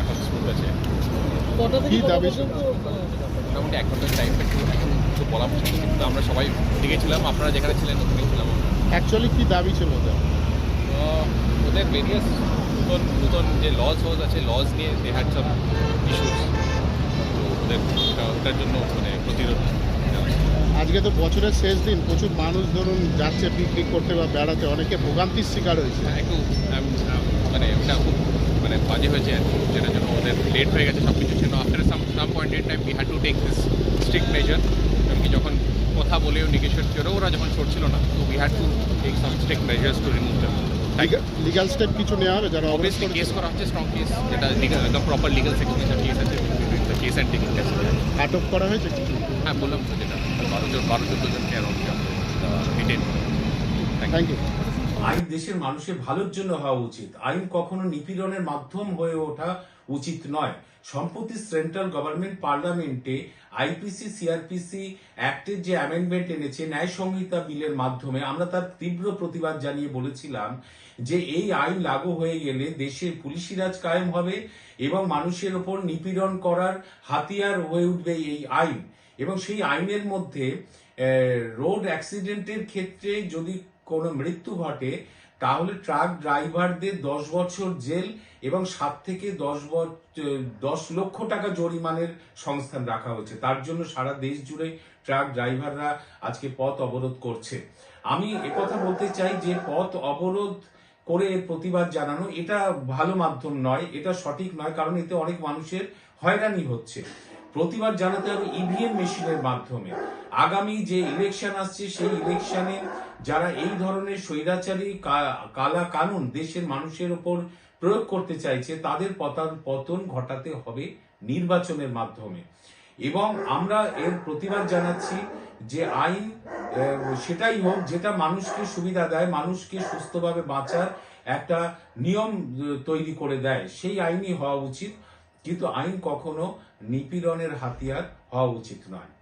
এখন স্মুথ আছে। কি দাবি? মোটামুটি এক ঘণ্টার টাইম এখন কিছু বলা মুশকিল কিন্তু আমরা সবাই দেখেছিলাম আপনারা যেখানে ছিলেন ওখানেই ছিলাম অ্যাকচুয়ালি কি দাবি ছিল ওদের? ওদের ভেরিয়াস নতুন নতুন যে লজ হজ আছে লজ নিয়ে দে হ্যাড সাম ইস্যুস তো ওদের ওটার জন্য মানে প্রতিরোধ। আজকে তো বছরের শেষ দিন প্রচুর মানুষ ধরুন যাচ্ছে পিকনিক করতে বা বেড়াতে অনেকে ভোগান্তির শিকার হয়েছে। হ্যাঁ, একটু মানে ওটা খুব মানে বাজে হয়েছে আর কি, যেটার জন্য ওদের লেট হয়ে গেছে সব কিছু ছিল after some some point in time we had to take this strict measure এমনকি যখন কথা বলেও নিকেশ্বর ছিল ওরা যখন সরছিল না তো we had to take some strict measures to remove them legal step কিছু নেওয়া হবে যারা অবভিয়াসলি কেস করা হচ্ছে স্ট্রং কেস যেটা legal- একদম প্রপার লিগাল সেকশনে কেস আছে। কেস অ্যান্ড টেকিং কেস আটক করা হয়েছে কিছু? হ্যাঁ বললাম তো যেটা। বারো জন বারো চোদ্দ জনকে অ্যারাউন্ড থ্যাংক ইউ আইন দেশের মানুষের ভালোর জন্য হওয়া উচিত। আইন কখনো নিপীড়নের মাধ্যম হয়ে ওঠা উচিত নয়। সম্প্রতি সেন্ট্রাল গভর্নমেন্ট পার্লামেন্টে আইপিসি, সিআরপিসি অ্যাক্টের যে অ্যামেন্ডমেন্ট এনেছে ন্যায় সংহিতা বিলের মাধ্যমে, আমরা তার তীব্র প্রতিবাদ জানিয়ে বলেছিলাম যে এই আইন লাগু হয়ে গেলে দেশের পুলিশি রাজ কায়েম হবে এবং মানুষের ওপর নিপীড়ন করার হাতিয়ার হয়ে উঠবে এই আইন। এবং সেই আইনের মধ্যে রোড অ্যাক্সিডেন্টের ক্ষেত্রে যদি কোনো মৃত্যু ঘটে, তাহলে ট্রাক ড্রাইভারদের দশ বছর জেল এবং সাত থেকে দশ দশ লক্ষ টাকা জরিমানের সংস্থান রাখা হয়েছে তার জন্য সারা দেশ জুড়ে ট্রাক ড্রাইভাররা আজকে পথ অবরোধ করছে। আমি একথা বলতে চাই যে পথ অবরোধ করে প্রতিবাদ জানানো এটা ভালো মাধ্যম নয়, এটা সঠিক নয়, কারণ এতে অনেক মানুষের হয়রানি হচ্ছে। প্রতিবাদ জানাতে হবে ইভিএম মেশিনের মাধ্যমে। আগামী যে ইলেকশন আসছে, সেই ইলেকশনে যারা এই ধরনের স্বৈরাচারী কালা কানুন দেশের মানুষের ওপর প্রয়োগ করতে চাইছে, তাদের পতন পতন ঘটাতে হবে নির্বাচনের মাধ্যমে। এবং আমরা এর প্রতিবাদ জানাচ্ছি যে আইন সেটাই হোক, যেটা মানুষকে সুবিধা দেয়, মানুষকে সুস্থভাবে বাঁচার একটা নিয়ম তৈরি করে দেয়, সেই আইনই হওয়া উচিত। কিন্তু আইন কখনো নিপীড়নের হাতিয়ার হওয়া উচিত নয়।